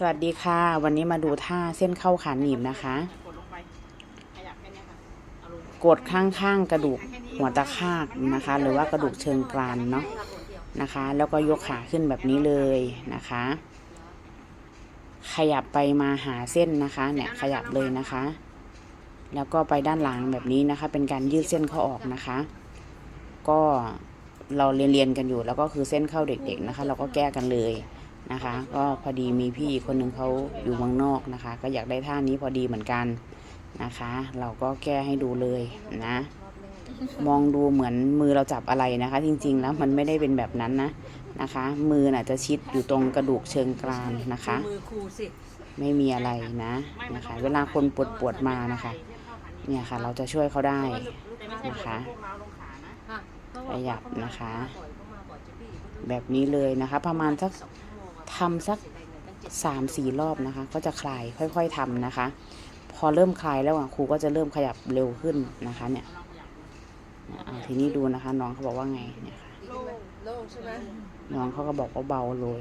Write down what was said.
สวัสดีค่ะ วันนี้มาดูท่าเส้นเข้าขาหนีบนะคะ กดข้างข้างๆกระดูกหัวตะคากนะคะ หรือว่ากระดูกเชิงกรานเนาะนะคะ แล้วก็ยกขาขึ้นแบบนี้เลยนะคะ ขยับไปมาหาเส้นนะคะ เนี่ยขยับเลยนะคะ แล้วก็ไปด้านหลังแบบนี้นะคะ เป็นการยืดเส้นเข้าออกนะคะ ก็เราเรียนเรียนกันอยู่แล้วก็คือเส้นเข้าเด็ก ๆนะคะ เราก็แก้กันเลย นะคะ ก็พอดีมีพี่คนหนึ่งเขาอยู่เมืองนอกนะคะ ก็อยากได้ท่านี้พอดีเหมือนกันนะคะ เราก็แก้ให้ดูเลยนะ มองดูเหมือนมือเราจับอะไรนะคะ จริงๆแล้วมันไม่ได้เป็นแบบนั้นนะนะคะ มือน่ะจะชิดอยู่ตรงกระดูกเชิงกรานนะคะ มือครูสิไม่มีอะไรนะนะคะ เวลาคนปวดปวดมานะคะ เนี่ยค่ะ เราจะช่วยเขาได้นะคะขยับนะคะ แบบนี้เลยนะคะ ประมาณสัก ทำสักสามสี่รอบนะคะ ก็จะคลายค่อยๆทำนะคะ พอเริ่มคลายแล้วอะครูก็จะเริ่มขยับเร็วขึ้นนะคะ เนี่ยอ่าทีนี้ดูนะคะ น้องเขาบอกว่าไงเนี่ยค่ะโล่งใช่ไหมน้องเขาก็บอกว่าเบาเลย